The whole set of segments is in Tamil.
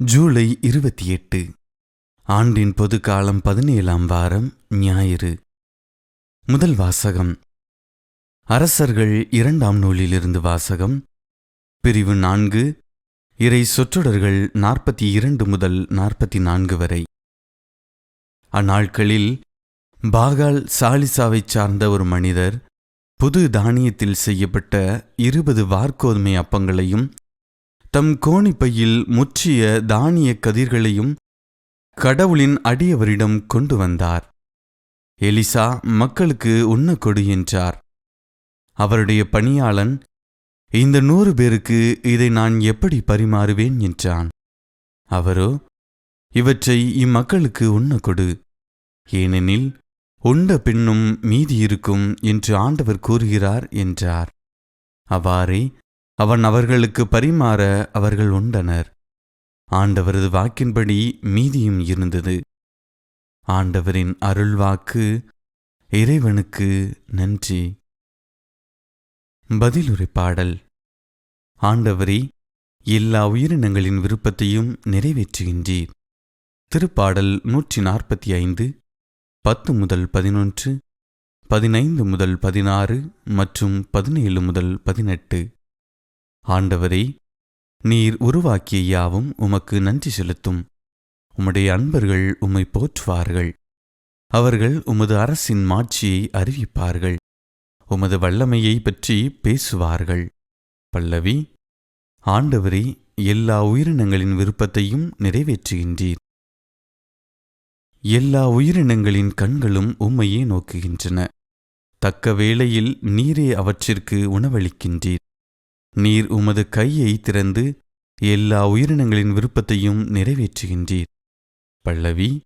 ஜூலை இருபத்தி எட்டு ஆண்டின் பொது காலம் பதினேழாம் வாரம் ஞாயிறு. முதல் வாசகம். அரசர்கள் இரண்டாம் நூலிலிருந்து வாசகம். பிரிவு நான்கு இறை சொற்றொடர்கள் நாற்பத்தி இரண்டு முதல் நாற்பத்தி நான்கு வரை. அந்நாட்களில் பாகால் சாலிசாவைச் சார்ந்த ஒரு மனிதர் புது தானியத்தில் செய்யப்பட்ட இருபது வார்க்கோதுமை அப்பங்களையும் தம் கோணிப்பையில் முற்றிய தானிய கதிர்களையும் கடவுளின் அடியவரிடம் கொண்டு வந்தார். எலிசா மக்களுக்கு உண்ண கொடு என்றார். அவருடைய பணியாளன் இந்த நூறு பேருக்கு இதை நான் எப்படி பரிமாறுவேன்? என்றான். அவரோ இவற்றை இம்மக்களுக்கு உண்ண கொடு. ஏனெனில் உண்ட பின்னும் மீதி இருக்கும் என்று ஆண்டவர் கூறுகிறார் என்றார். அவ்வாறே அவன் அவர்களுக்கு பரிமாற அவர்கள் உண்டனர். ஆண்டவரது வாக்கின்படி மீதியும் இருந்தது. ஆண்டவரின் அருள்வாக்கு இறைவனுக்கு நன்றி. பதிலுரை பாடல். ஆண்டவரே எல்லா உயிரினங்களின் விருப்பத்தையும் நிறைவேற்றுகின்றீர். திருப்பாடல் நூற்றி நாற்பத்தி ஐந்து பத்து முதல் பதினொன்று பதினைந்து முதல் பதினாறு மற்றும் பதினேழு முதல் பதினெட்டு. ஆண்டவரே நீர் உருவாக்கிய யாவும் உமக்கு நன்றி செலுத்தும். உம்முடைய அன்பர்கள் உம்மை போற்றுவார்கள். அவர்கள் உமது அரசின் மாட்சியை அறிவிப்பார்கள். உமது வல்லமையை பற்றி பேசுவார்கள். பல்லவி ஆண்டவரே எல்லா உயிரினங்களின் விருப்பத்தையும் நிறைவேற்றுகின்றீர். எல்லா உயிரினங்களின் கண்களும் உம்மையே நோக்குகின்றன. தக்க வேளையில் நீரே அவற்றிற்கு உணவளிக்கின்றீர். நீர் உமது கையை திறந்து எல்லா உயிரினங்களின் விருப்பத்தையும் நிறைவேற்றுகின்றீர். பல்லவி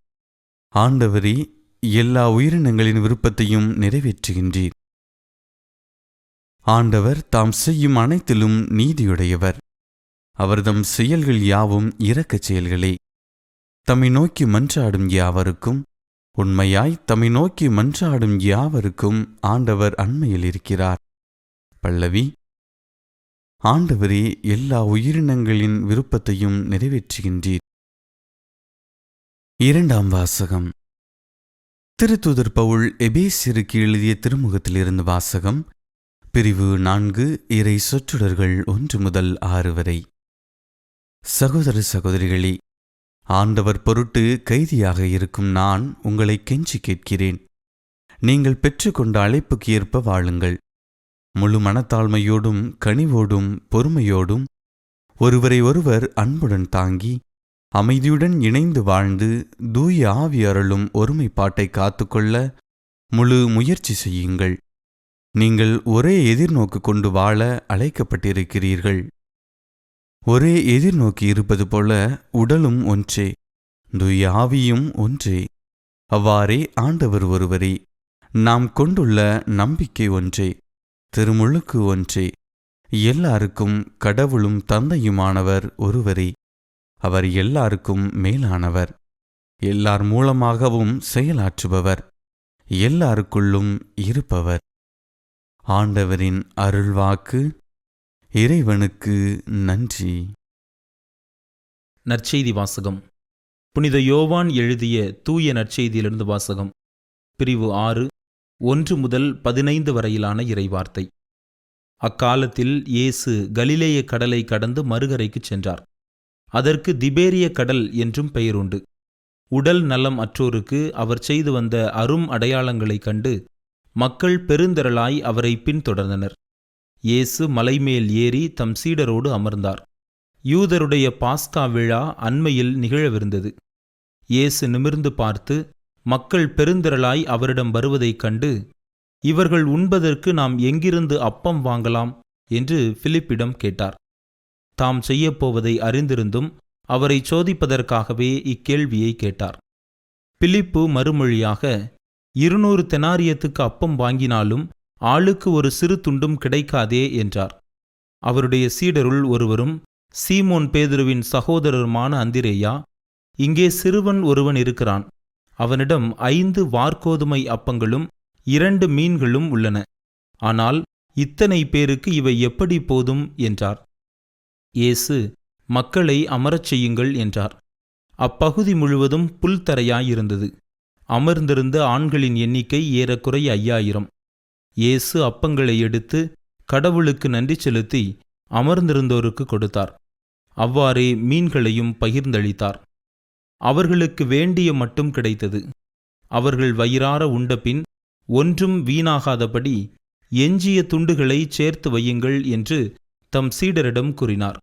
ஆண்டவரே எல்லா உயிரினங்களின் விருப்பத்தையும் நிறைவேற்றுகின்றீர். ஆண்டவர் தாம் செய்யும் அனைத்திலும் நீதியுடையவர். அவர்தம் செயல்கள் யாவும் இரக்கச் செயல்களே. தம்மை நோக்கி மன்றாடும் யாவருக்கும் உண்மையாய் தம்மை நோக்கி மன்றாடும் யாவருக்கும் ஆண்டவர் அண்மையில் இருக்கிறார். பல்லவி ஆண்டவரே எல்லா உயிரினங்களின் விருப்பத்தையும் நிறைவேற்றுகின்றீர். இரண்டாம் வாசகம். திருத்தூதர் பவுல் எபேசிற்கு எழுதிய திருமுகத்திலிருந்து வாசகம். பிரிவு நான்கு இறை சொற்றொடர்கள் ஒன்று முதல் ஆறு வரை. சகோதர சகோதரிகளே ஆண்டவர் பொருட்டு கைதியாக இருக்கும் நான் உங்களை கெஞ்சி கேட்கிறேன். நீங்கள் பெற்றுக்கொண்ட அழைப்புக்கு ஏற்ப வாழுங்கள். முழு மனத்தாழ்மையோடும் கனிவோடும் பொறுமையோடும் ஒருவரை ஒருவர் அன்புடன் தாங்கி அமைதியுடன் இணைந்து வாழ்ந்து தூய ஆவி அருளும் ஒருமைப்பாட்டை காத்துக்கொள்ள முழு முயற்சி செய்யுங்கள். நீங்கள் ஒரே எதிர்நோக்கு கொண்டு வாழ அழைக்கப்பட்டிருக்கிறீர்கள். ஒரே எதிர்நோக்கி இருப்பது போல உடலும் ஒன்றே தூய ஆவியும் ஒன்றே. அவ்வாறே ஆண்டவர் ஒருவரே நாம் கொண்டுள்ள நம்பிக்கை ஒன்றே. திருமுழுக்கு ஒன்றே. எல்லாருக்கும் கடவுளும் தந்தையுமானவர் ஒருவரே. அவர் எல்லாருக்கும் மேலானவர். எல்லார் மூலமாகவும் செயலாற்றுபவர். எல்லாருக்குள்ளும் இருப்பவர். ஆண்டவரின் அருள்வாக்கு இறைவனுக்கு நன்றி. நற்செய்தி வாசகம். புனித யோவான் எழுதிய தூய நற்செய்தியிலிருந்து வாசகம். பிரிவு ஆறு ஒன்று முதல் பதினைந்து வரையிலான இறைவார்த்தை. அக்காலத்தில் இயேசு கலிலேய கடலை கடந்து மறுகரைக்குச் சென்றார். அதற்கு திபேரிய கடல் என்றும் பெயருண்டு. உடல் நலம் அற்றோருக்கு அவர் செய்து வந்த அரும் அடையாளங்களைக் கண்டு மக்கள் பெருந்திரளாய் அவரை பின்தொடர்ந்தனர். இயேசு மலைமேல் ஏறி தம் சீடரோடு அமர்ந்தார். யூதருடைய பாஸ்கா விழா அண்மையில் நிகழவிருந்தது. இயேசு நிமிர்ந்து பார்த்து மக்கள் பெருந்திரளாய் அவரிடம் வருவதைக் கண்டு இவர்கள் உண்பதற்கு நாம் எங்கிருந்து அப்பம் வாங்கலாம்? என்று பிலிப்பிடம் கேட்டார். தாம் செய்யப்போவதை அறிந்திருந்தும் அவரை சோதிப்பதற்காகவே இக்கேள்வியை கேட்டார். பிலிப்பு மறுமொழியாக இருநூறு தெனாரியத்துக்கு அப்பம் வாங்கினாலும் ஆளுக்கு ஒரு சிறு துண்டும் கிடைக்காதே என்றார். அவருடைய சீடருள் ஒருவரும் சீமோன் பேதுருவின் சகோதரருமான அந்திரேயா இங்கே சிறுவன் ஒருவன் இருக்கிறான். அவனிடம் ஐந்து வார்கோதுமை அப்பங்களும் இரண்டு மீன்களும் உள்ளன. ஆனால் இத்தனை பேருக்கு இவை எப்படி போதும்? என்றார். இயேசு மக்களை அமரச் செய்யுங்கள் என்றார். அப்பகுதி முழுவதும் புல்தரையாயிருந்தது. அமர்ந்திருந்த ஆண்களின் எண்ணிக்கை ஏறக்குறைய ஐயாயிரம். இயேசு அப்பங்களை எடுத்து கடவுளுக்கு நன்றி செலுத்தி அமர்ந்திருந்தோருக்கு கொடுத்தார். அவ்வாறே மீன்களையும் பகிர்ந்தளித்தார். அவர்களுக்கு வேண்டிய மட்டும் கிடைத்தது. அவர்கள் வயிறார உண்டபின் ஒன்றும் வீணாகாதபடி எஞ்சிய துண்டுகளை சேர்த்து வையுங்கள் என்று தம் சீடரிடம் கூறினார்.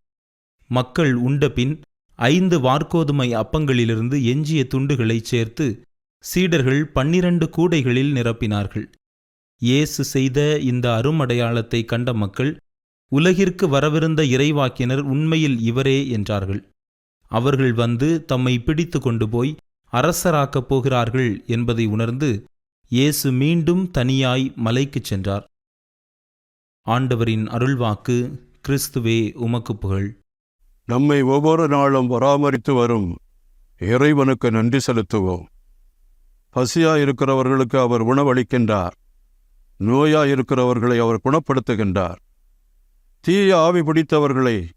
மக்கள் உண்டபின் ஐந்து வார்க்கோதுமை அப்பங்களிலிருந்து எஞ்சிய துண்டுகளை சேர்த்து சீடர்கள் பன்னிரண்டு கூடைகளில் நிரப்பினார்கள். இயேசு செய்த இந்த அருமடையாளத்தை கண்ட மக்கள் உலகிற்கு வரவிருந்த இறைவாக்கினர் உண்மையில் இவரே என்றார்கள். அவர்கள் வந்து தம்மை பிடித்து கொண்டு போய் அரசராக்கப் போகிறார்கள் என்பதை உணர்ந்து இயேசு மீண்டும் தனியாய் மலைக்குச் சென்றார். ஆண்டவரின் அருள்வாக்கு கிறிஸ்துவே உமக்கு புகழ். நம்மை ஒவ்வொரு நாளும் பராமரித்து வரும் இறைவனுக்கு நன்றி செலுத்துவோம். பசியா இருக்கிறவர்களுக்கு அவர் உணவளிக்கின்றார். நோயா இருக்கிறவர்களை அவர் குணப்படுத்துகின்றார். தீய ஆவி பிடித்தவர்களை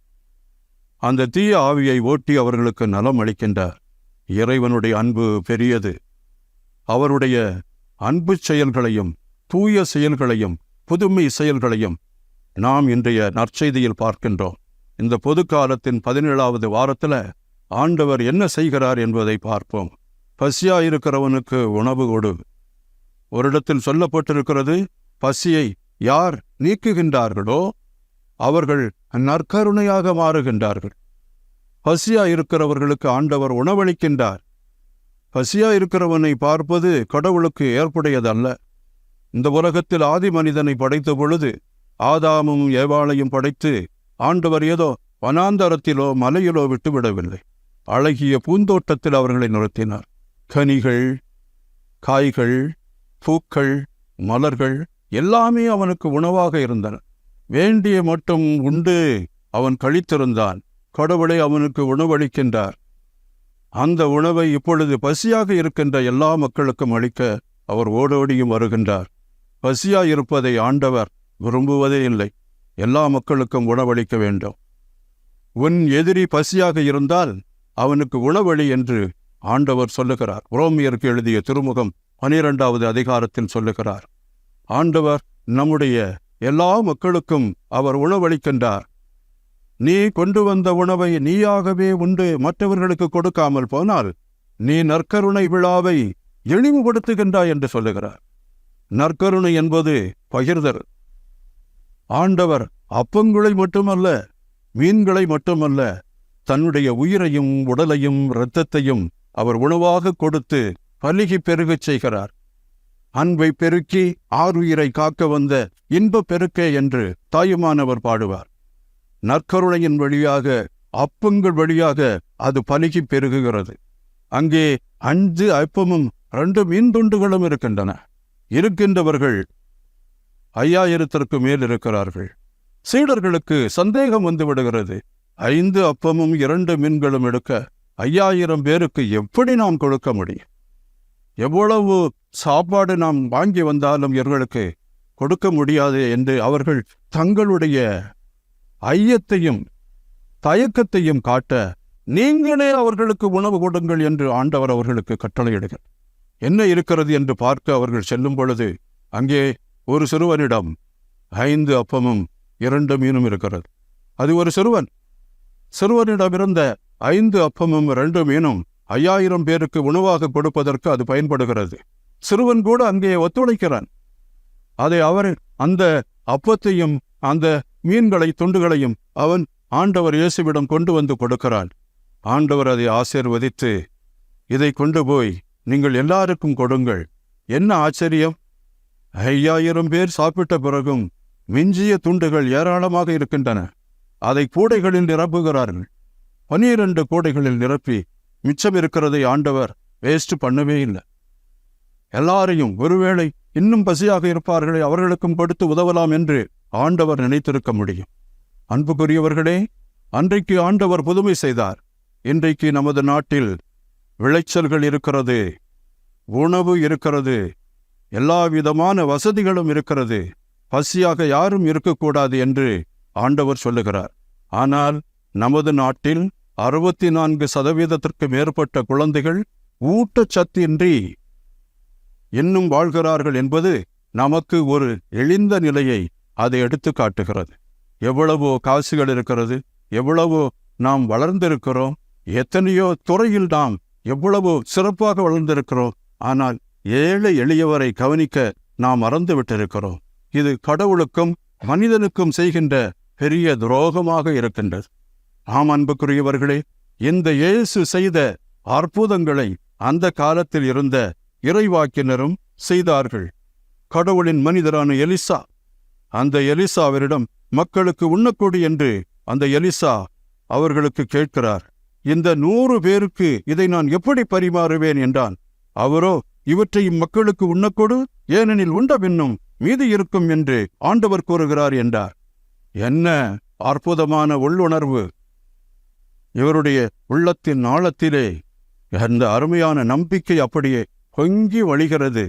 அந்த தீய ஆவியை ஓட்டி அவர்களுக்கு நலம் அளிக்கின்றார் இறைவனுடைய அன்பு பெரியது. அவருடைய அன்பு செயல்களையும் தூய செயல்களையும் புதுமை செயல்களையும் நாம் இன்றைய நற்செய்தியில் பார்க்கின்றோம். இந்த பொது காலத்தின் பதினேழாவது வாரத்துல ஆண்டவர் என்ன செய்கிறார் என்பதை பார்ப்போம். பசியா இருக்கிறவனுக்கு உணவு கொடு. ஒரு இடத்தில் சொல்லப்பட்டிருக்கிறது பசியை யார் நீக்குகின்றார்களோ அவர்கள் நற்கருணையாக மாறுகின்றார்கள். பசியா இருக்கிறவர்களுக்கு ஆண்டவர் உணவளிக்கின்றார். பசியா இருக்கிறவனை பார்ப்பது கடவுளுக்கு ஏற்புடையதல்ல. இந்த உலகத்தில் ஆதி மனிதனை படைத்த பொழுது ஆதாமும் ஏவாளையும் படைத்து ஆண்டவர் ஏதோ வனாந்தரத்திலோ மலையிலோ விட்டுவிடவில்லை அழகிய பூந்தோட்டத்தில் அவர்களை நிறுத்தினார். கனிகள் காய்கள் பூக்கள் மலர்கள் எல்லாமே அவனுக்கு உணவாக இருந்தன. வேண்டிய மட்டும் உண்டு. அவன் கழித்திருந்தான். கடவுளை அவனுக்கு உணவளிக்கின்றார். அந்த உணவை இப்பொழுது பசியாக இருக்கின்ற எல்லா மக்களுக்கும் அளிக்க அவர் ஓடோடியும் வருகின்றார். பசியாயிருப்பதை ஆண்டவர் விரும்புவதே இல்லை. எல்லா மக்களுக்கும் உணவளிக்க வேண்டும். உன் எதிரி பசியாக இருந்தால் அவனுக்கு உணவளி என்று ஆண்டவர் சொல்லுகிறார். ரோமியருக்கு எழுதிய திருமுகம் பனிரெண்டாவது அதிகாரத்தில் சொல்லுகிறார். ஆண்டவர் நம்முடைய எல்லா மக்களுக்கும் அவர் உணவளிக்கின்றார். நீ கொண்டு வந்த உணவை நீயாகவே உண்டு மற்றவர்களுக்கு கொடுக்காமல் போனால் நீ நற்கருணை விழாவை இழிவுபடுத்துகின்றாய் என்று சொல்லுகிறார். நற்கருணை என்பது பகிர்தல். ஆண்டவர் அப்பங்களை மட்டுமல்ல மீன்களை மட்டுமல்ல தன்னுடைய உயிரையும் உடலையும் இரத்தத்தையும் அவர் உணவாக கொடுத்து பலுகி பெருகச் செய்கிறார். அன்பை பெருக்கி ஆறுயிரை காக்க வந்த இன்பப் பெருக்கே என்று தாயுமானவர் பாடுவார். நற்கருணையின் வழியாக அப்பங்கள் வழியாக அது பலுகி பெருகுகிறது. அங்கே அஞ்சு அப்பமும் ரெண்டு மீன்துண்டுகளும் இருக்கின்றன. இருக்கின்றவர்கள் ஐயாயிரத்திற்கு மேல் இருக்கிறார்கள். சீடர்களுக்கு சந்தேகம் வந்து விடுகிறது. ஐந்து அப்பமும் இரண்டு மீன்களும் எடுக்க ஐயாயிரம் பேருக்கு எப்படி நாம் கொடுக்க முடியும்? எவ்வளவு சாப்பாடு நாம் வாங்கி வந்தாலும் இவர்களுக்கு கொடுக்க முடியாது என்று அவர்கள் தங்களுடைய ஐயத்தையும் தயக்கத்தையும் காட்ட நீங்களே அவர்களுக்கு உணவு கொடுங்கள் என்று ஆண்டவர் அவர்களுக்கு கட்டளையிடுகிறார். என்ன இருக்கிறது என்று பார்க்க அவர்கள் செல்லும் பொழுது அங்கே ஒரு சிறுவனிடம் ஐந்து அப்பமும் இரண்டு மீனும் இருக்கிறது. அது ஒரு சிறுவன். சிறுவனிடம் இருந்த ஐந்து அப்பமும் இரண்டு மீனும் ஐயாயிரம் பேருக்கு உணவாக கொடுப்பதற்கு அது பயன்படுகிறது. சிறுவன் கூட அங்கே ஒத்துழைக்கிறான். அதை அவர் அந்த அப்பத்தையும் அந்த மீன்களை துண்டுகளையும் அவன் ஆண்டவர் இயேசுவிடம் கொண்டு வந்து கொடுக்கிறான். ஆண்டவர் அதை ஆசீர்வதித்து இதை கொண்டு போய் நீங்கள் எல்லாருக்கும் கொடுங்கள். என்ன ஆச்சரியம்? ஐயாயிரம் பேர் சாப்பிட்ட பிறகும் மிஞ்சிய துண்டுகள் ஏராளமாக இருக்கின்றன. அதை கூடைகளில் நிரப்புகிறார்கள். பனிரண்டு கூடைகளில் நிரப்பி மிச்சம் இருக்கிறதை ஆண்டவர் வேஸ்ட் பண்ணவே இல்லை. எல்லாரையும் ஒருவேளை இன்னும் பசியாக இருப்பார்களே அவர்களுக்கும் கொடுத்து உதவலாம் என்று ஆண்டவர் நினைத்திருக்க முடியும். அன்புக்குரியவர்களே அன்றைக்கு ஆண்டவர் புதுமை செய்தார். இன்றைக்கு நமது நாட்டில் விளைச்சல்கள் இருக்கிறது உணவு இருக்கிறது எல்லா விதமான வசதிகளும் இருக்கிறது. பசியாக யாரும் இருக்கக்கூடாது என்று ஆண்டவர் சொல்லுகிறார். ஆனால் நமது நாட்டில் அறுபத்தி நான்கு சதவீதத்திற்கு மேற்பட்ட குழந்தைகள் ஊட்டச்சத்தின்றி இன்னும் வாழ்கிறார்கள் என்பது நமக்கு ஒரு எளிந்த நிலையை அது எடுத்து காட்டுகிறது. எவ்வளவோ காசுகள் இருக்கிறது எவ்வளவோ நாம் வளர்ந்திருக்கிறோம் எத்தனையோ துறையில் நாம் எவ்வளவோ சிறப்பாக வளர்ந்திருக்கிறோம் ஆனால் ஏழை எளியவரை கவனிக்க நாம் மறந்துவிட்டிருக்கிறோம் இது கடவுளுக்கும் மனிதனுக்கும் செய்கின்ற பெரிய துரோகமாக இருக்கின்றது. ஆம் அன்புக்குரியவர்களே இந்த இயேசு செய்த அற்புதங்களை அந்த காலத்தில் இருந்த இறைவாக்கினரும் செய்தார்கள். கடவுளின் மனிதரான எலிசா அந்த எலிசாவரிடம் மக்களுக்கு உண்ணக்கூடி என்று அந்த எலிசா அவர்களுக்கு கேட்கிறார். இந்த நூறு பேருக்கு இதை நான் எப்படி பரிமாறுவேன் என்றான். அவரோ இவற்றையும் மக்களுக்கு உண்ணக்கொடு ஏனெனில் உண்ட பின்னும் மீதி இருக்கும் என்று ஆண்டவர் கூறுகிறார் என்றார். என்ன அற்புதமான உள்ளுணர்வு! இவருடைய உள்ளத்தின் ஆழத்திலே அந்த அருமையான நம்பிக்கை அப்படியே பொங்கி வழிகிறது.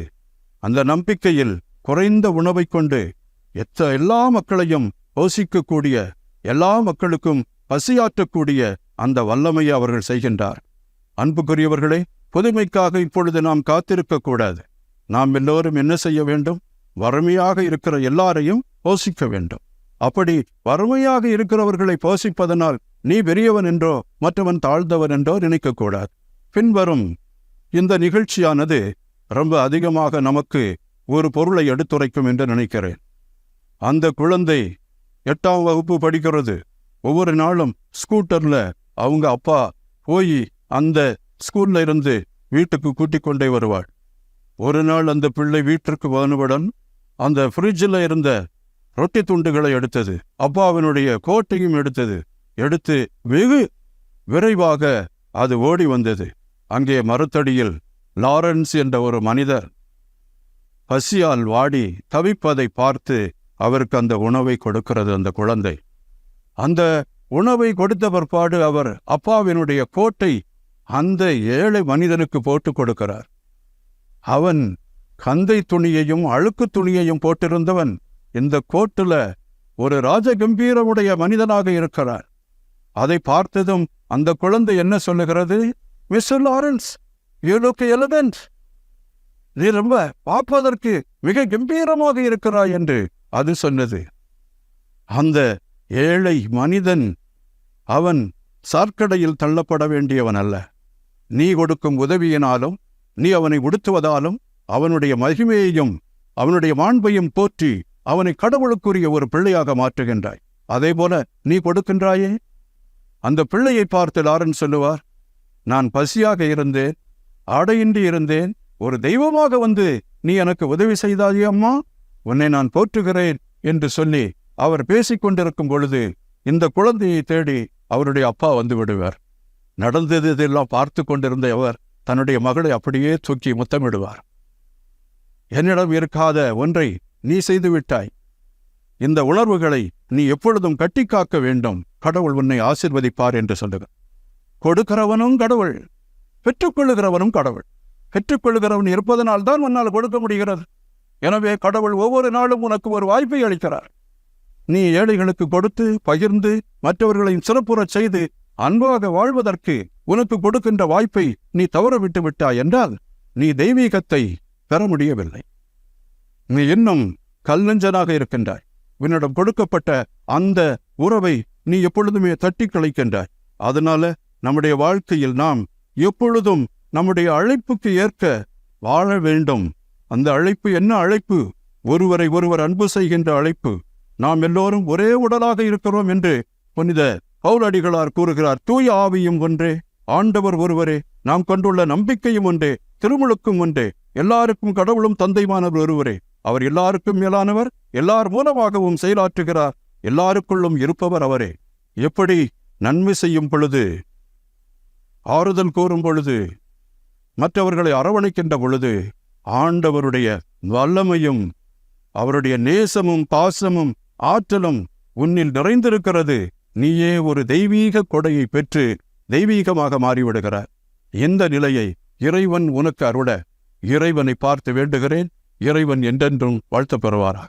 அந்த நம்பிக்கையில் குறைந்த உணவைக் கொண்டு எத்த எல்லா மக்களையும் போஷிக்கக்கூடிய எல்லா மக்களுக்கும் பசியாற்றக்கூடிய அந்த வல்லமையை அவர்கள் செய்கின்றார். அன்புக்குரியவர்களே புதுமைக்காக இப்பொழுது நாம் காத்திருக்கக்கூடாது நாம் எல்லோரும் என்ன செய்ய வேண்டும்? வறுமையாக இருக்கிற எல்லாரையும் போஷிக்க வேண்டும். அப்படி வறுமையாக இருக்கிறவர்களை போஷிப்பதனால் நீ பெரியவன் என்றோ மற்றவன் தாழ்ந்தவன் என்றோ நினைக்கக்கூடாது. பின்வரும் இந்த நிகழ்ச்சியானது ரொம்ப அதிகமாக நமக்கு ஒரு பொருளை எடுத்துரைக்கும் என்று நினைக்கிறேன். அந்த குழந்தை எட்டாம் வகுப்பு படிக்கிறது. ஒவ்வொரு நாளும் ஸ்கூட்டர்ல அவங்க அப்பா போய் அந்த ஸ்கூல்ல இருந்து வீட்டுக்கு கூட்டிக் கொண்டே வருவாள். ஒரு நாள் அந்த பிள்ளை வீட்டிற்கு வந்தவுடன் அந்த ஃப்ரிட்ஜில் இருந்த ரொட்டி துண்டுகளை எடுத்தது. அப்பாவினுடைய கோட்டையும் எடுத்தது. எடுத்து வெகு விரைவாக அது ஓடி வந்தது. அங்கே மறுத்தடியில் லாரன்ஸ் என்ற ஒரு மனிதர் பசியால் வாடி தவிப்பதை பார்த்து அவருக்கு அந்த உணவை கொடுக்கிறது அந்த குழந்தை. அந்த உணவை கொடுத்த பிற்பாடு அவர் அப்பாவினுடைய கோட்டை அந்த ஏழை மனிதனுக்கு போட்டு கொடுக்கிறார். அவன் கந்தை துணியையும் அழுக்கு துணியையும் போட்டிருந்தவன் இந்த கோட்டுல ஒரு ராஜகம்பீரமுடைய மனிதனாக இருக்கிறார். அதை பார்த்ததும் அந்த குழந்தை என்ன சொல்லுகிறது? Mister Lawrence you look elegant நீ ரொம்ப பார்ப்பதற்கு மிக கம்பீரமாக இருக்கிறாய் என்று அது சொன்னது. அந்த ஏழை மனிதன் அவன் சார்க்கடையில் தள்ளப்பட வேண்டியவன் அல்ல. நீ கொடுக்கும் உதவியினாலும் நீ அவனை உடுத்துவதாலும் அவனுடைய மகிமையையும் அவனுடைய மாண்பையும் போற்றி அவனை கடவுளுக்குரிய ஒரு பிள்ளையாக மாற்றுகின்றாய். அதேபோல நீ கொடுக்கின்றாயே? அந்த பிள்ளையை பார்த்து லாரன் சொல்லுவார் நான் பசியாக இருந்தேன் ஆடையின்றி இருந்தேன் ஒரு தெய்வமாக வந்து நீ எனக்கு உதவி செய்தாயே அம்மா? உன்னை நான் போற்றுகிறேன் என்று சொல்லி அவர் பேசிக்கொண்டிருக்கும் பொழுது இந்த குழந்தையை தேடி அவருடைய அப்பா வந்து விடுவார். நடந்தது இதெல்லாம் பார்த்து கொண்டிருந்த அவர் தன்னுடைய மகளை அப்படியே தூக்கி முத்தமிடுவார். என்னிடம் இருக்காத ஒன்றை நீ செய்துவிட்டாய். இந்த உணர்வுகளை நீ எப்பொழுதும் கட்டி காக்க வேண்டும். கடவுள் உன்னை ஆசிர்வதிப்பார் என்று சொல்லுக. கொடுக்கிறவனும் கடவுள். பெற்றுக்கொள்ளுகிறவனும் கடவுள். பெற்றுக்கொள்ளுகிறவன் இருப்பதனால் தான் உன்னால் கொடுக்க முடிகிறது. எனவே கடவுள் ஒவ்வொரு நாளும் உனக்கு ஒரு வாய்ப்பை அளிக்கிறார். நீ ஏழைகளுக்கு கொடுத்து பகிர்ந்து மற்றவர்களையும் சிறப்புறச் செய்து அன்பாக வாழ்வதற்கு உனக்கு கொடுக்கின்ற வாய்ப்பை நீ தவற விட்டு விட்டாய் என்றால் நீ தெய்வீகத்தை பெற முடியவில்லை. நீ இன்னும் கல்நெஞ்சனாக இருக்கின்றாய். உன்னிடம் கொடுக்கப்பட்ட அந்த உறவை நீ எப்பொழுதுமே தட்டி கழிக்கின்றாய். அதனால நம்முடைய வாழ்க்கையில் நாம் எப்பொழுதும் நம்முடைய அழைப்புக்கு ஏற்க வாழ வேண்டும். அந்த அழைப்பு என்ன அழைப்பு? ஒருவரை ஒருவர் அன்பு செய்கின்ற அழைப்பு. நாம் எல்லோரும் ஒரே உடலாக இருக்கிறோம் என்று புனித பவுலடிகளார் கூறுகிறார். தூய ஆவியும் ஒன்றே ஆண்டவர் ஒருவரே. நாம் கொண்டுள்ள நம்பிக்கையும் ஒன்றே திருமுழுக்கும் ஒன்றே. எல்லாருக்கும் கடவுளும் தந்தைமானவர் ஒருவரே. அவர் எல்லாருக்கும் மேலானவர் எல்லார் மூலமாகவும் செயலாற்றுகிறார். எல்லாருக்குள்ளும் இருப்பவர் அவரே. எப்படி நன்மை செய்யும் பொழுது ஆறுதல் கூறும் பொழுது மற்றவர்களை அரவணைக்கின்ற பொழுது ஆண்டவருடைய வல்லமையும் அவருடைய நேசமும் பாசமும் ஆற்றலும் உன்னில் நிறைந்திருக்கிறது. நீயே ஒரு தெய்வீக கொடையை பெற்று தெய்வீகமாக மாறிவிடுகிறார் இந்த நிலையை இறைவன் உனக்கு அருள இறைவனை பார்த்து வேண்டுகிறேன். இறைவன் என்றென்றும் வாழ்த்த பெறுவாராக